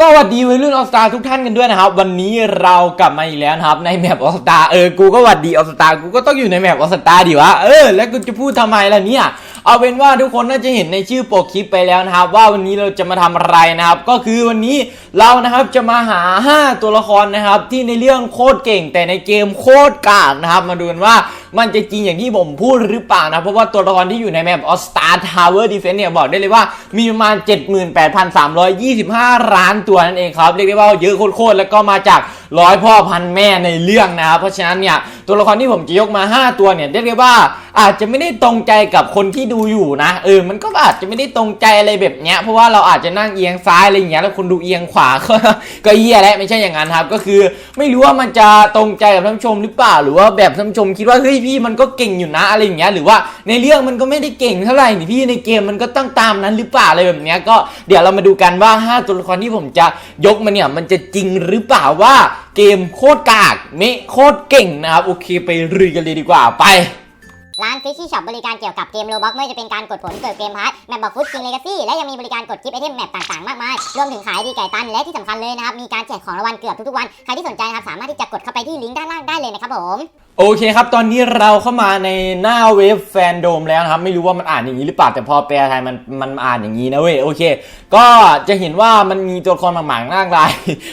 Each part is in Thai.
สวัสดีวัยรุ่นออสตาทุกท่านกันด้วยนะครับ วันนี้เรากลับมาอีกแล้วนะครับ ในแมปออสตาเออกูก็หวัดดีออสตากูก็ต้องอยู่ในแมปออสตาดิวะเออแล้วกูจะพูดทำไมล่ะเนี่ย เอาเป็นว่าทุกคนน่าจะเห็นในชื่อโปรคลิปไปแล้วนะครับ ว่าวันนี้เราจะมาทำอะไรนะครับ ก็คือวันนี้เรานะครับจะมาหา 5 ตัวละครนะครับ ที่ในเรื่องโคตรเก่ง แต่ในเกมโคตรกากนะครับ มาดูกันว่ามันจะจริงอย่างที่ผมพูดหรือเปล่านะ เพราะว่าตัวละครที่อยู่ในแมปออสตาทาวเวอร์ดีเฟนเนี่ยบอกได้เลยว่ามีประมาณ 78,325 ล้านตัวนั่นเองครับ เรียกได้ว่าเยอะโคตรๆแล้วก็มาจากร้อยพ่อพันแม่ในเรื่องนะครับเพราะฉะนั้นเนี่ยตัวละครที่ผมจะยกมา 5 ตัวเนี่ยเรียกได้ว่าอาจจะไม่ได้ตรงใจกับคนที่ดูอยู่นะเออมันก็อาจจะไม่ได้ตรงใจอะไรแบบเนี้ยเพราะว่าเราอาจจะนั่งเอียงซ้ายอะไรอย่างเงี้ยแล้วคนดูเอียงขวาก็ก็เหี้ยแล้วไม่ใช่อย่างนั้นครับก็คือ ไม่รู้ว่ามันจะตรงใจกับท่านชมหรือเปล่า หรือว่าแบบท่านชมคิดว่าเฮ้ยพี่มันก็เก่งอยู่นะอะไรอย่างเงี้ยหรือว่าในเรื่องมันก็ไม่ได้เก่งเท่าไหร่นี่พี่ในเกมมันก็ต้องตามนั้นหรือเปล่าอะไรแบบเนี้ยก็เดี๋ยวเรามาดูกันว่า 5 ตัวละครที่ผมจะยกมาเนี่ยมันจะจริงหรือเปล่าว่า เกมโคตรกากเมะโคตรเก่งนะครับ โอเคไปรุยกันเลยดีกว่าไป ร้านฟิชชี่ช็อปบริการเกี่ยวกับเกมโลบ็อกไม่ว่าจะเป็นการกดผลเกิดเกมพาร์ทแมปบอกฟุตคิงเลกาซี่และยังมีบริการกดกิฟต์ไอเทมแมปต่างๆ มากมาย รวมถึงขายดีไก่ตันและที่สำคัญเลยนะครับ มีการแจกของรางวัลเกือบทุกๆวัน ใครที่สนใจนะครับสามารถที่จะกดเข้าไปที่ลิงก์ด้านล่างได้เลยนะครับผม โอเคครับ ตอนนี้เราเข้ามาในหน้าเว็บแฟนโดมแล้วนะครับ ไม่รู้ว่ามันอ่านอย่างนี้หรือเปล่า แต่พอแปลไทยมันมันอ่านอย่างนี้นะเว้ย โอเค ก็จะเห็นว่ามันมีตัวละครหมากๆมากลาย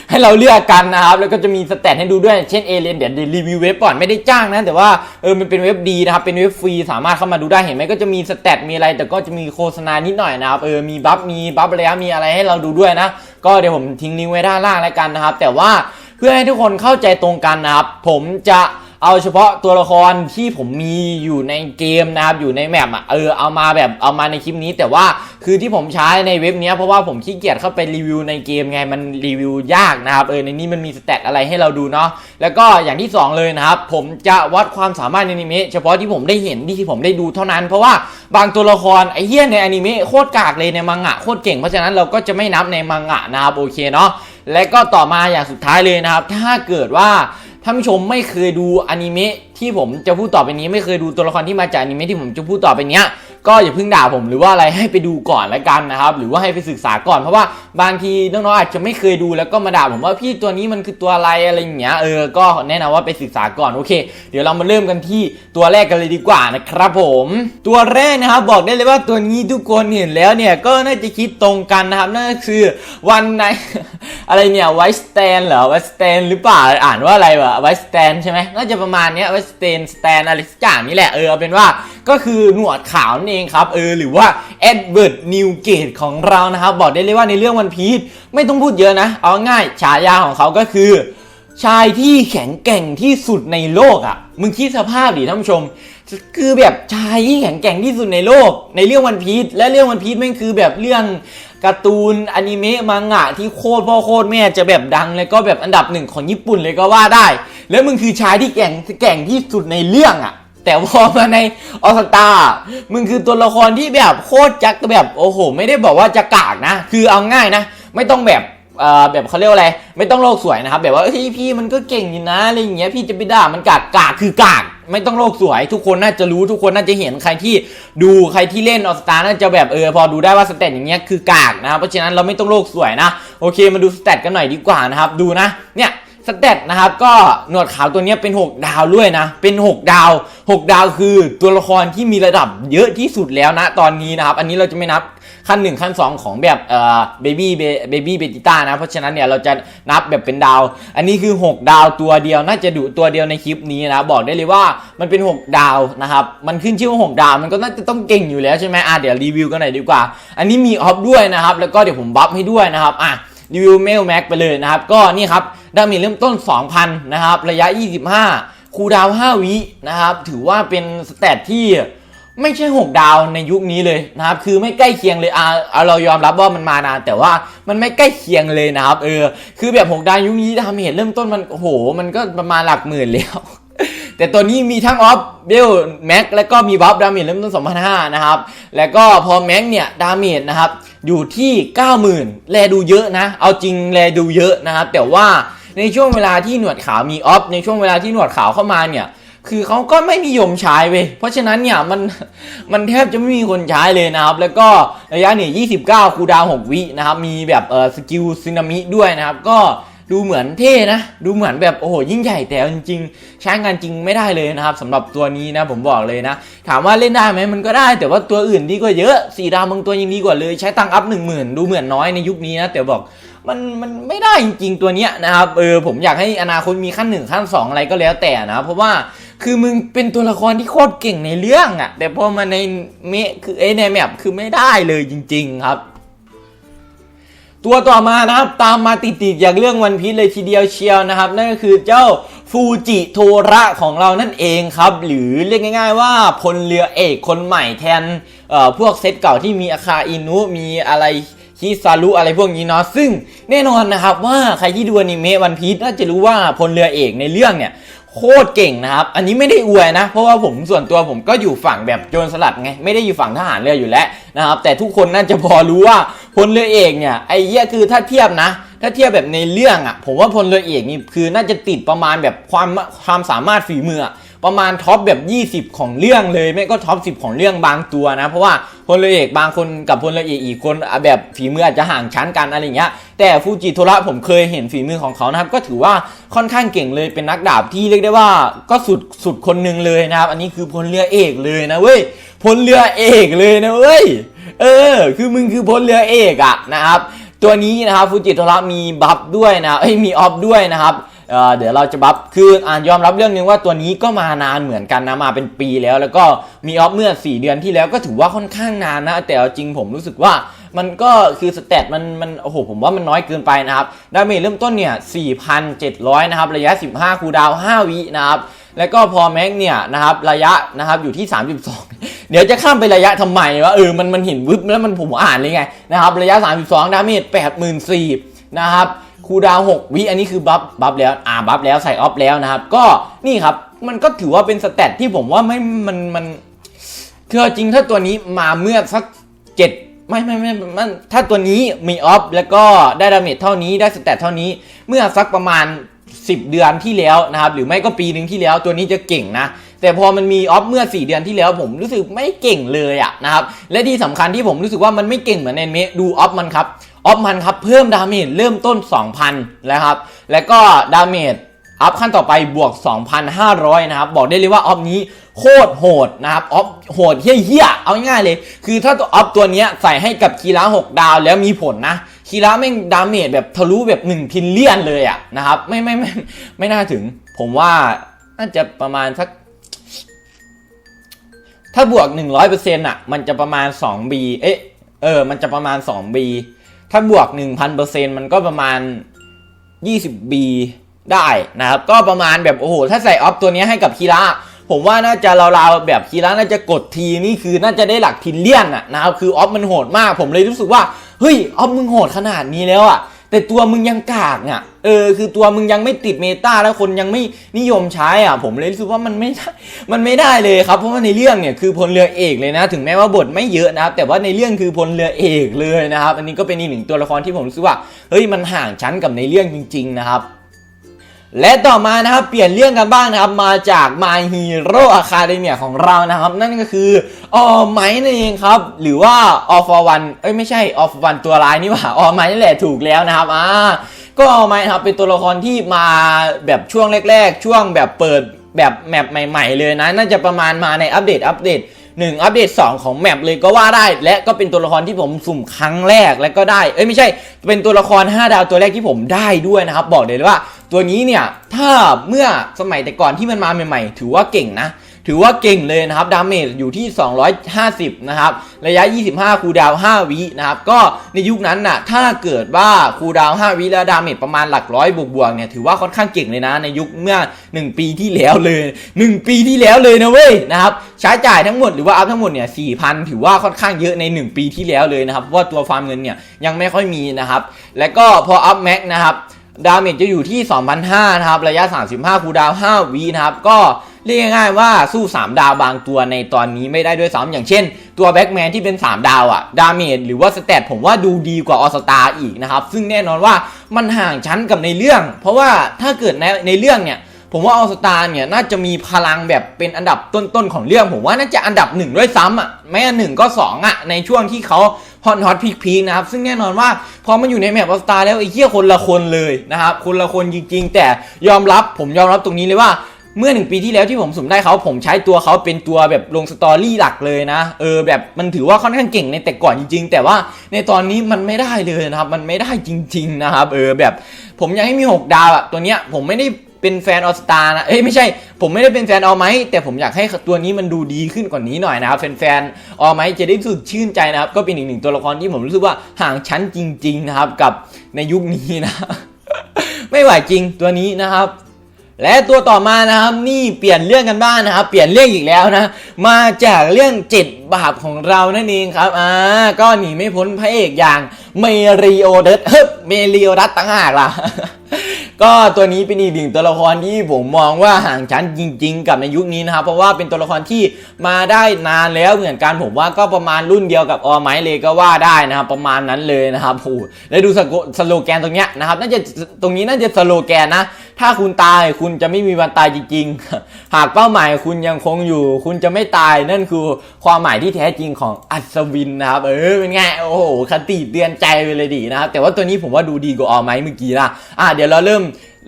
ให้เราเลือกกันนะครับ แล้วก็จะมีสเตตให้ดูด้วย เช่นเอเลนเดี๋ยวรีวิวเว็บก่อน ไม่ได้จ้างนะ แต่ว่าเออ มันเป็นเว็บดีนะครับ เป็นเว็บฟรี สามารถเข้ามาดูได้ เห็นไหมก็จะมีสเตตมีอะไร แต่ก็จะมีโฆษณานิดหน่อยนะครับ เออ มีบัฟ มีบัฟอะไรมีอะไรให้เราดูด้วยนะ ก็เดี๋ยวผมทิ้งลิงก์ไว้ด้านล่างแล้วกันนะครับ แต่ว่าเพื่อให้ทุกคนเข้าใจตรงกันนะครับ ผมจะ เอาเฉพาะตัวละครที่ผมมีอยู่ในเกมนะครับอยู่ในแมปอะเออเอามาแบบเอามาในคลิปนี้ แต่ว่าคือที่ผมใช้ในเว็บเนี้ยเพราะว่าผมขี้เกียจเข้าไปรีวิวในเกมไงมันรีวิวยากนะครับเออในนี้มันมีสเตตอะไรให้เราดูเนาะแล้วก็อย่างที่สองเลยนะครับ ผมจะวัดความสามารถในอนิเมะเฉพาะที่ผมได้เห็นที่ผมได้ดูเท่านั้น เพราะว่าบางตัวละครไอ้เหี้ยในอนิเมะโคตรกากเลยในมังงะโคตรเก่งเพราะฉะนั้นเราก็จะไม่นับในมังงะนะครับโอเคเนาะและก็ต่อมาอย่างสุดท้ายเลยนะครับ ถ้าเกิดว่า ท่านผู้ชมไม่เคยดูอนิเมะที่ผมจะพูดต่อไปนี้ ไม่เคยดูตัวละครที่มาจากอนิเมะที่ผมจะพูดต่อไปเนี้ย ก็อย่าเพิ่งด่าผมหรือว่าอะไรให้ไปดูก่อนละกันนะครับ หรือว่าให้ไปศึกษาก่อนเพราะว่าบางทีน้องๆอาจจะไม่เคยดูแล้วก็มาด่าผมว่าพี่ตัวนี้มันคือตัวอะไรอะไรอย่างเงี้ยเออก็แนะนำว่าไปศึกษาก่อนโอเค เดี๋ยวเรามาเริ่มกันที่ตัวแรกกันเลยดีกว่านะครับผม ตัวแรกนะครับบอกได้เลยว่าตัวนี้ทุกคนเห็นแล้วเนี่ยก็น่าจะคิดตรงกันนะครับนั่นก็คือวันในอะไรเนี่ยไวสแตนเหรอไวสแตนหรือเปล่าอ่านว่าอะไรวะไวสแตนใช่ไหมน่าจะประมาณเนี้ยไวสแตนสแตนอะไรสักอย่างนี่แหละเออเอาเป็นว่าก็คือหนวดขาวเนั่นเองครับเออหรือว่าเอ็ดเวิร์ดนิวเกตของเรานะครับบอกได้เลยว่าในเรื่องวันพีชไม่ต้องพูดเยอะนะ เอาง่ายฉายาของเขาก็คือ ชายที่แข็งแกร่งที่สุดในโลกอะมึงคิดสภาพดิท่านผู้ชม คือแบบชายที่แข็งแกร่งที่สุดในโลก ในเรื่องวันพีชและเรื่องวันพีชแม่งคือแบบเรื่องการ์ตูนอนิเมะมังงะที่โคตรพ่อโคตรแม่จะแบบดังแล้วก็แบบอันดับหนึ่งของญี่ปุ่นเลยก็ว่าได้ แล้วมึงคือชายที่แก่งแกร่งที่สุดในเรื่องอะ แต่พอมาในออสตามึงคือตัวละครที่แบบโคตรจักแบบโอ้โห ไม่ได้บอกว่าจะกากนะ คือเอาง่ายนะ ไม่ต้องแบบเอ่อแบบเขาเรียกอะไร ไม่ต้องโลกสวยนะครับ แบบว่าเฮ้ยพี่มันก็เก่งอยู่นะอะไรอย่างเงี้ยพี่จะไปด่ามันกากกากคือกาก ไม่ต้องโลกสวย ทุกคนน่าจะรู้ทุกคนน่าจะเห็นใครที่ดูใครที่เล่นออสตาน่าจะแบบเออพอดูได้ว่าสเตตอย่างเงี้ยคือกากนะครับเพราะฉะนั้นเราไม่ต้องโลกสวยนะโอเคมาดูสเตตกันหน่อยดีกว่านะครับดูนะเนี่ย สเตตนะครับก็หนวดขาวตัวนี้เป็น 6 ดาวด้วยนะ เป็น 6 ดาว 6 ดาวคือตัวละครที่มีระดับเยอะที่สุดแล้วนะตอนนี้นะครับ อันนี้เราจะไม่นับขั้น 1 ขั้น 2 ของแบบเอ่อเบบี้เบบี้เบจิต้านะ เพราะฉะนั้นเนี่ยเราจะนับแบบเป็นดาว อันนี้คือ 6 ดาวตัวเดียวน่าจะดูตัวเดียวในคลิปนี้นะ บอกได้เลยว่ามันเป็น 6 ดาวนะครับ มันขึ้นชื่อว่า 6 ดาวมันก็น่าจะต้องเก่งอยู่แล้วใช่ไหมอะเดี๋ยวรีวิวกันหน่อยดีกว่า อันนี้มีออฟด้วยนะครับแล้วก็เดี๋ยวผมบัฟให้ด้วยนะครับอะ รีวิวเมลแม็กไปเลยนะครับ ก็นี่ครับดาเมจเริ่มต้น 2,000 นะครับ ระยะ 25 คูดาว 5 วินะครับ ถือว่าเป็นสเตตที่ไม่ใช่ 6 ดาวในยุคนี้เลยนะครับ คือไม่ใกล้เคียงเลยอ่าเรายอมรับว่ามันมานาน แต่ว่ามันไม่ใกล้เคียงเลยนะครับ เออ คือแบบ 6 ดาวยุคนี้ดาเมจเริ่มต้นมันโอ้โห มันก็ประมาณหลักหมื่นแล้วแต่ตัวนี้มีทั้งออฟเบลแม็กแล้วก็มีบัฟดาเมจเริ่มต้น2,500นะครับ แล้วก็พอแม็กเนี่ยดาเมจนะครับ อยู่ที่ 90,000 แลดูเยอะนะ เอาจริงแลดูเยอะนะครับ แต่ว่าในช่วงเวลาที่หนวดขาวมีออฟในช่วงเวลาที่หนวดขาวเข้ามาเนี่ย คือเขาก็ไม่นิยมใช้เว้ยเพราะฉะนั้นเนี่ยมันมันแทบจะไม่มีคนใช้เลยนะครับ แล้วก็ระยะเนี่ย29 คูดาว 6 วินะครับ มีแบบเออสกิลซินามิด้วยนะครับ ก็ ดูเหมือนเท่นะ ดูเหมือนแบบโอ้โหยิ่งใหญ่แต่จริงๆใช้งานจริงไม่ได้เลยนะครับสำหรับตัวนี้นะผมบอกเลยนะ ถามว่าเล่นได้ไหมมันก็ได้ แต่ว่าตัวอื่นดีกว่าเยอะสีดาวบางตัวยังดีกว่าเลยใช้ตังอัพหนึ่งหมื่นดูเหมือนน้อยในยุคนี้นะแต่บอกมันมันไม่ได้จริงๆตัวเนี้ยนะครับเออผมอยากให้อนาคตมีขั้นหนึ่งขั้นสองอะไรก็แล้วแต่นะเพราะว่าคือมึงเป็นตัวละครที่โคตรเก่งในเรื่องอะแต่พอมาในเมคือเอในแมปคือไม่ได้เลยจริง ๆ ครับ ตัวต่อมานะครับตามมาติดๆอย่างเรื่องวันพีชเลยทีเดียวเชียวนะครับ นั่นก็คือเจ้าฟูจิโทระของเรานั่นเองครับ หรือเรียกง่าย ๆ ว่าพลเรือเอกคนใหม่แทนเอ่อพวกเซตเก่าที่มีอาคาอินุมีอะไรฮิซารุอะไรพวกนี้เนาะซึ่งแน่นอนนะครับว่าใครที่ดูอนิเมะวันพีชน่าจะรู้ว่าพลเรือเอกในเรื่องเนี่ยโคตรเก่งนะครับ อันนี้ไม่ได้อวยนะ เพราะว่าผมส่วนตัวผมก็อยู่ฝั่งแบบโจรสลัดไง ไม่ได้อยู่ฝั่งทหารเรืออยู่แล้วนะครับ แต่ทุกคนน่าจะพอรู้ว่า พลเรือเอกเนี่ยไอ้เหี้ยคือถ้าเทียบนะ ถ้าเทียบแบบในเรื่องอะ ผมว่าพลเรือเอกนี่คือน่าจะติดประมาณแบบความความสามารถฝีมือประมาณท็อปแบบ 20 ของเรื่องเลยไม่ก็ท็อป 10 ของเรื่องบางตัวนะ เพราะว่าพลเรือเอกบางคนกับพลเรือเอกอีกคนแบบฝีมืออาจจะห่างชั้นกันอะไรอย่างเงี้ยแต่ฟูจิโทระผมเคยเห็นฝีมือของเขานะครับ ก็ถือว่าค่อนข้างเก่งเลยเป็นนักดาบที่เรียกได้ว่าก็สุดสุดคนหนึ่งเลยนะครับ อันนี้คือพลเรือเอกเลยนะเว้ยพลเรือเอกเลยนะเว้ย เออ คือมึงคือพลเรือเอกอะนะครับ ตัวนี้นะครับฟูจิโทระมีบัฟด้วยนะเอ้ยมีออฟด้วยนะครับเเดี๋ยวเราจะบัฟ คืออ่านยอมรับเรื่องนึงว่าตัวนี้ก็มานานเหมือนกันนะ มาเป็นปีแล้ว แล้วก็มีออฟเมื่อ 4 เดือนที่แล้วก็ถือว่าค่อนข้างนานนะ แต่จริงผมรู้สึกว่ามันก็คือสเตตมันมันโอ้โหผมว่ามันน้อยเกินไปนะครับ ดาเมจเริ่มต้นเนี่ย 4,700 นะครับ ระยะ 15 คูดาว 5 วินะครับ แล้วก็พอแม็กเนี่ยนะครับระยะนะครับอยู่ที่ 32 เดี๋ยวจะข้ามไประยะทำไมวะเออมันมันเห็นวึบแล้วมันผมอ่านเลยไงนะครับระยะ 32 ดาเมจ84,000นะครับคูดาว 6 วิอันนี้คือบัฟบัฟแล้วอ่าบัฟแล้วใส่ออฟแล้วนะครับก็นี่ครับมันก็ถือว่าเป็นสเตตที่ผมว่าไม่มันมันคือจริงถ้าตัวนี้มาเมื่อสักเจ็ดไม่ไม่ไม่มันถ้าตัวนี้มีออฟแล้วก็ได้ดาเมจเท่านี้ได้สเตตเท่านี้เมื่อสักประมาณ 10 เดือนที่แล้วนะครับหรือไม่ก็ปีหนึ่งที่แล้วตัวนี้จะเก่งนะ แต่พอมันมีออฟเมื่อ 4 เดือนที่แล้วผมรู้สึกไม่เก่งเลยอะนะครับและที่สำคัญที่ผมรู้สึกว่ามันไม่เก่งเหมือนในเมะดูออฟมันครับออฟมันครับเพิ่มดาเมจเริ่มต้น 2,000นะครับแล้วก็ดาเมจ อัพขั้นต่อไปบวก 2,500 นะครับ บอกได้เลยว่าออฟนี้โคตรโหดนะครับออฟโหดเฮี้ยๆเอาง่ายๆเลย คือถ้าตัวออฟตัวนี้ใส่ให้กับคีระ6ดาวแล้วมีผลนะคีระแม่งดาเมจแบบทะลุแบบ1พินเลียนเลยอะนะครับ ไม่ไม่ไม่ไม่น่าถึง ผมว่าน่าจะประมาณสัก ถ้าบวก 100%อะ มันจะประมาณ 2B เอ๊ะเออ มันจะประมาณ 2B ถ้าบวก 1,000%มันก็ประมาณ 20B ได้นะครับก็ประมาณแบบโอ้โหถ้าใส่ออฟตัวนี้ให้กับคีระผมว่าน่าจะราวๆแบบคีระน่าจะกดทีนี่คือน่าจะได้หลักทินเลียนอะนะครับคือออฟมันโหดมาก ผมเลยรู้สึกว่าเฮ้ยออฟมึงโหดขนาดนี้แล้วอะแต่ตัวมึงยังกากอะ เออ คือตัวมึงยังไม่ติดเมตาแล้วคนยังไม่นิยมใช้อะ ผมเลยรู้สึกว่ามันไม่ได้มันไม่ได้เลยครับ เพราะว่าในเรื่องเนี่ยคือพลเรือเอกเลยนะ ถึงแม้ว่าบทไม่เยอะนะครับ แต่ว่าในเรื่องคือพลเรือเอกเลยนะครับ อันนี้ก็เป็นอีกหนึ่งตัวละครที่ผมรู้สึกว่า เฮ้ย มันห่างชั้นกับในเรื่องจริง ๆ นะครับ และต่อมานะครับเปลี่ยนเรื่องกันบ้างนะครับมาจาก My Hero Academia ของเรานะครับ นั่นก็คือออไม้นั่นเองครับ หรือว่า All for One เอ้ยไม่ใช่ All for One ตัวร้ายนี่หว่าออไม้นั่นแหละถูกแล้วนะครับอ่าก็ออไม้นะครับเป็นตัวละครที่มาแบบช่วงแรก ๆ ช่วงแบบเปิดแบบแมปใหม่ ๆ เลยนะ น่าจะประมาณมาในอัปเดตอัปเดต 1 อัปเดต 2 ของแมปเลยก็ว่าได้ และก็เป็นตัวละครที่ผมสุ่มครั้งแรกและก็ได้ เอ้ยไม่ใช่ เป็นตัวละคร 5 ดาวตัวแรกที่ผมได้ด้วยนะครับ บอกเลยว่าตัวนี้เนี่ย ถ้าเมื่อสมัยแต่ก่อนที่มันมาใหม่ ๆ ถือว่าเก่งนะ ถือว่าเก่งเลยนะครับ ดาเมจอยู่ที่ 250 นะครับ ระยะ 25 คูดาว5วินะครับ ก็ในยุคนั้นน่ะ ถ้าเกิดว่าคูดาว5วิแล้วดาเมจประมาณหลักร้อยบวกๆเนี่ย ถือว่าค่อนข้างเก่งเลยนะ ในยุคเมื่อ 1 ปีที่แล้วเลย 1 ปีที่แล้วเลยนะเว้ยนะครับ ใช้จ่ายทั้งหมดหรือว่าอัพทั้งหมดเนี่ย 4,000 ถือว่าค่อนข้างเยอะใน 1 ปีที่แล้วเลยนะครับเพราะว่าตัวฟาร์มเงินเนี่ยยังไม่ค่อยมีนะครับ แล้วก็พออัพแม็กนะครับ ดาเมจจะอยู่ที่ 2,500นะครับ ระยะ 35คูดาว5วีนะครับ ก็เรียกง่ายๆว่าสู้ 3 ดาวบางตัวในตอนนี้ไม่ได้ด้วยซ้ำอย่างเช่น ตัวแบ็กแมนที่เป็น 3 ดาวอะดาเมจหรือว่าสเตตผมว่าดูดีกว่าออสตาอีกนะครับ ซึ่งแน่นอนว่ามันห่างชั้นกับในเรื่อง เพราะว่าถ้าเกิดในในเรื่องเนี่ย ผมว่าออสตาเนี่ยน่าจะมีพลังแบบเป็นอันดับต้นๆของเรื่อง ผมว่าน่าจะอันดับหนึ่งด้วยซ้ำอะไม่อันหนึ่งก็สองอะในช่วงที่เขาฮอตฮอตพีคพีนะครับ ซึ่งแน่นอนว่าพอมันอยู่ในแมปออสตาแล้วไอ้เหี้ยคนละคนเลยนะครับ คนละคนจริงๆ แต่ยอมรับผมยอมรับตรงนี้เลยว่าเมื่อหนึ่งปีที่แล้วที่ผมสุ่มได้เขาผมใช้ตัวเขาเป็นตัวแบบลงสตอรี่หลักเลยนะ เออแบบมันถือว่าค่อนข้างเก่งในแต่ก่อนจริง ๆ แต่ว่าในตอนนี้มันไม่ได้เลยนะครับ มันไม่ได้จริง ๆ นะครับ เออแบบผมอยากให้มี 6 ดาวอะตัวเนี้ยผมไม่ได้ เป็นแฟนออสตานะเอ้ยไม่ใช่ผมไม่ได้เป็นแฟนออไมแต่ผมอยากให้ตัวนี้มันดูดีขึ้นกว่านี้หน่อยนะครับแฟนๆออไมจะได้รู้สึกชื่นใจนะครับ ก็เป็นอีกหนึ่งตัวละครที่ผมรู้สึกว่าห่างชั้นจริง ๆ นะครับ กับในยุคนี้นะ ไม่ไหวจริงตัวนี้นะครับและตัวต่อมานะครับนี่เปลี่ยนเรื่องกันบ้างนะครับ เปลี่ยนเรื่องอีกแล้วนะ มาจากเรื่องเจ็ดบาปของเรานั่นเองครับอ่าก็หนีไม่พ้นพระเอกอย่างเมริโอเดสเฮ้ยเมริโอดัสตั้งหากล่ะ ก็ตัวนี้เป็นอีกหนึ่งตัวละครที่ผมมองว่าห่างชั้นจริง ๆ กับในยุคนี้นะครับ เพราะว่าเป็นตัวละครที่มาได้นานแล้วเหมือนกันผมว่าก็ประมาณรุ่นเดียวกับออไมเลยก็ว่าได้นะครับ ประมาณนั้นเลยนะครับโอ้โหแล้วดูสโกสโลแกนตรงเนี้ยนะครับน่าจะตรงนี้น่าจะสโลแกนนะ ถ้าคุณตายคุณจะไม่มีวันตายจริง ๆ หากเป้าหมายคุณยังคงอยู่ คุณจะไม่ตายนั่นคือความหมายที่แท้จริงของอัศวินนะครับเออเป็นไงโอ้โหคติเตือนใจไปเลยดีนะครับแต่ว่าตัวนี้ผมว่าดูดีกว่าออไหมเมื่อกี้นะอะเดี๋ยวเราเริ่ม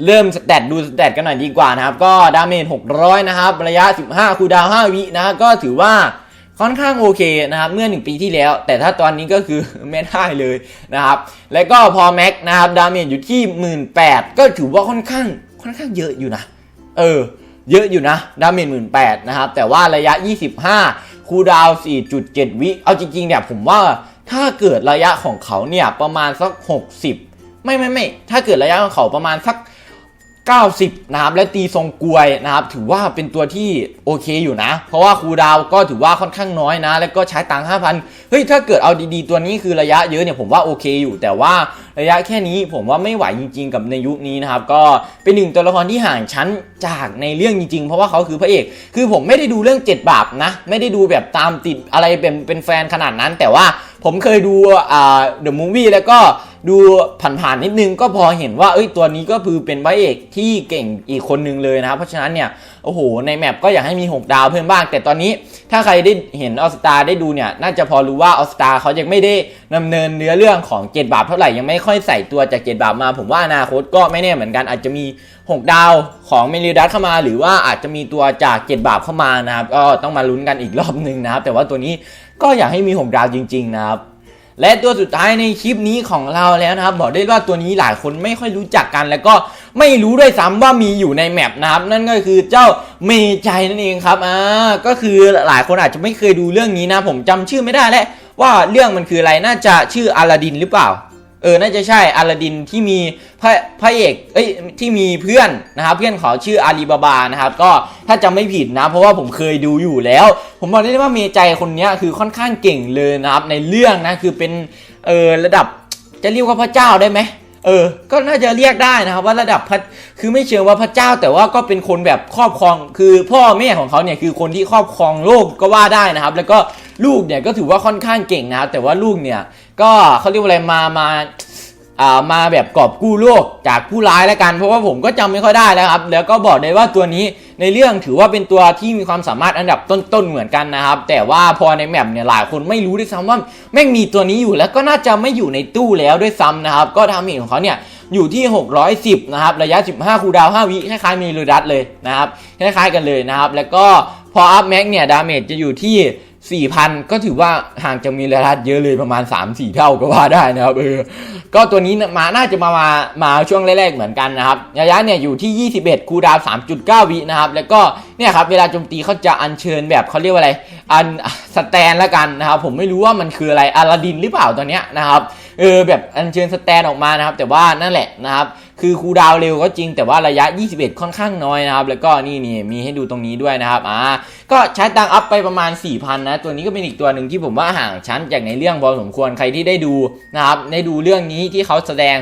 เริ่มสแตทดูสแตทกันหน่อยดีกว่านะครับ ก็ดาเมจ600 นะครับ ระยะ 15 คูดาว 5 วินะก็ถือว่า ค่อนข้างโอเคนะครับเมื่อ 1 ปีที่แล้ว แต่ถ้าตอนนี้ก็คือไม่ได้เลยนะครับ แล้วก็พอแม็กนะครับดาเมจอยู่ที่ 1 8ื่นก็ถือว่าค่อนข้างค่อนข้างเยอะอยู่นะ เออ เยอะอยู่นะดาเมจหมื่นแนะครับ แต่ว่าระยะ 25 คูดาว 4.7 วิ เอาจริงๆเนี่ยผมว่าถ้าเกิดระยะของเขาเนี่ยประมาณสัก 60 ไม่ไม่ไม่ถ้าเกิดระยะของเขาประมาณสัก 90 นะครับ และตีทรงกลวยนะครับ ถือว่าเป็นตัวที่โอเคอยู่นะ เพราะว่าคูดาวก็ถือว่าค่อนข้างน้อยนะ แล้วก็ใช้ตังค์5,000 เฮ้ย ถ้าเกิดเอาดีๆ ตัวนี้คือระยะเยอะเนี่ยผมว่าโอเคอยู่ แต่ว่าระยะแค่นี้ผมว่าไม่ไหวจริงๆ กับในยุคนี้นะครับ ก็เป็นหนึ่งตัวละครที่ห่างชั้นจากในเรื่องจริงๆ เพราะว่าเขาคือพระเอก คือผมไม่ได้ดูเรื่อง 7 บาปนะ ไม่ได้ดูแบบตามติดอะไรเป็นเป็นแฟนขนาดนั้น แต่ว่าผมเคยดูอ่าเดอะมูฟวี่แล้วก็ ดูผ่านๆนิดนึงก็พอเห็นว่าเอ้ยตัวนี้ก็คือเป็นพระเอกที่เก่งอีกคนนึงเลยนะครับ เพราะฉะนั้นเนี่ยโอ้โหในแมปก็อยากให้มี 6 ดาวเพิ่มบ้าง แต่ตอนนี้ถ้าใครได้เห็นออสตาได้ดูเนี่ยน่าจะพอรู้ว่าออสตาเขายังไม่ได้ดำเนินเนื้อเรื่องของเจ็ดบาปเท่าไหร่ยังไม่ค่อยใส่ตัวจากเจ็ดบาปมา ผมว่าอนาคตก็ไม่แน่เหมือนกันอาจจะมี 6 ดาวของเมลิดัสเข้ามา หรือว่าอาจจะมีตัวจากเจ็ดบาปเข้ามานะครับก็ต้องมาลุ้นกันอีกรอบหนึ่งนะครับ แต่ว่าตัวนี้ก็อยากให้มี 6 ดาวจริง ๆ นะครับ และตัวสุดท้ายในคลิปนี้ของเราแล้วนะครับ บอกได้ว่าตัวนี้หลายคนไม่ค่อยรู้จักกัน แล้วก็ไม่รู้ด้วยซ้ำว่ามีอยู่ในแมปนะครับ นั่นก็คือเจ้าเมจัยนั่นเองครับอ่าก็คือหลายคนอาจจะไม่เคยดูเรื่องนี้นะ ผมจำชื่อไม่ได้แล้วว่าเรื่องมันคืออะไรน่าจะชื่ออลาดินหรือเปล่า เออ น่าจะใช่อลาดินที่มีพระพระเอกเอ้ยที่มีเพื่อนนะครับ เพื่อนเขาชื่ออาลีบาบานะครับ ก็ถ้าจำไม่ผิดนะ เพราะว่าผมเคยดูอยู่แล้ว ผมบอกได้เลยว่าเมใจคนนี้คือค่อนข้างเก่งเลยนะครับ ในเรื่องนะคือเป็นเออระดับจะเรียกว่าพระเจ้าได้ไหม เออ ก็น่าจะเรียกได้นะครับว่าระดับพระคือไม่เชิงว่าพระเจ้า แต่ว่าก็เป็นคนแบบครอบครอง คือพ่อแม่ของเขาเนี่ยคือคนที่ครอบครองโลกก็ว่าได้นะครับ แล้วก็ลูกเนี่ยก็ถือว่าค่อนข้างเก่งนะครับแต่ว่าลูกเนี่ยก็เขาเรียกว่าอะไรมามาอ่ามาแบบกอบกู้โลกจากผู้ร้ายแล้วกัน เพราะว่าผมก็จำไม่ค่อยได้แล้วครับ แล้วก็บอกได้ว่าตัวนี้ในเรื่องถือว่าเป็นตัวที่มีความสามารถอันดับต้นๆเหมือนกันนะครับ แต่ว่าพอในแมปเนี่ยหลายคนไม่รู้ด้วยซ้ำว่าแม่งมีตัวนี้อยู่แล้วก็น่าจะไม่อยู่ในตู้แล้วด้วยซ้ำนะครับ ก็ทำเห็นของเขาเนี่ยอยู่ที่ 610 นะครับ ระยะ 15 คูดาว 5 วิ คล้ายๆมีลูดัสเลยนะครับ คล้ายๆกันเลยนะครับ แล้วก็พออัพแม็กเนี่ย ดาเมจจะอยู่ที่ 4,000 ก็ถือว่าห่างจากมีระดับเยอะเลยประมาณ 3-4 เท่าก็ว่าได้นะครับเออก็ตัวนี้มาน่าจะมามามาช่วงแรกๆเหมือนกันนะครับระยะเนี่ยอยู่ที่ 21 คูดาว 3.9 วินะครับ แล้วก็เนี่ยครับเวลาโจมตีเขาจะอัญเชิญแบบเขาเรียกว่าอะไร อันสแตนละกันนะครับ ผมไม่รู้ว่ามันคืออะไรอลาดินหรือเปล่าตัวเนี้ยนะครับเออแบบอัญเชิญสแตนออกมานะครับ แต่ว่านั่นแหละนะครับ คือคูดาวเร็วก็จริงแต่ว่าระยะ 21 ค่อนข้างน้อยนะครับ แล้วก็นี่นี่มีให้ดูตรงนี้ด้วยนะครับอ่าก็ใช้ตังอัพไปประมาณ 4,000 นะ ตัวนี้ก็เป็นอีกตัวหนึ่งที่ผมว่าห่างชั้นจากในเรื่องพอสมควรใครที่ได้ดูนะครับได้ดูเรื่องนี้ที่เขาแสดง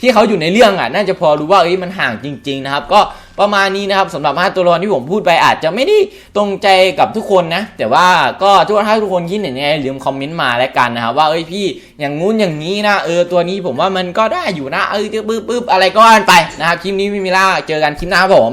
ที่เขาอยู่ในเรื่องอะน่าจะพอรู้ว่าเอ้ยมันห่างจริง ๆ นะครับ ก็ ประมาณนี้นะครับสำหรับ5ตัวละครที่ผมพูดไปอาจจะไม่ได้ตรงใจกับทุกคนนะ แต่ว่าก็ทุกท่านทุกคนคิดเห็นยังไงลืมคอมเมนต์มาแล้วกันนะครับว่าเอ้ยพี่อย่างงู้นอย่างนี้นะเออตัวนี้ผมว่ามันก็ได้อยู่นะเออปึ๊บปึ๊บอะไรก็ว่ากันไปนะครับคลิปนี้ไม่มีล่าเจอกันคลิปหน้าผม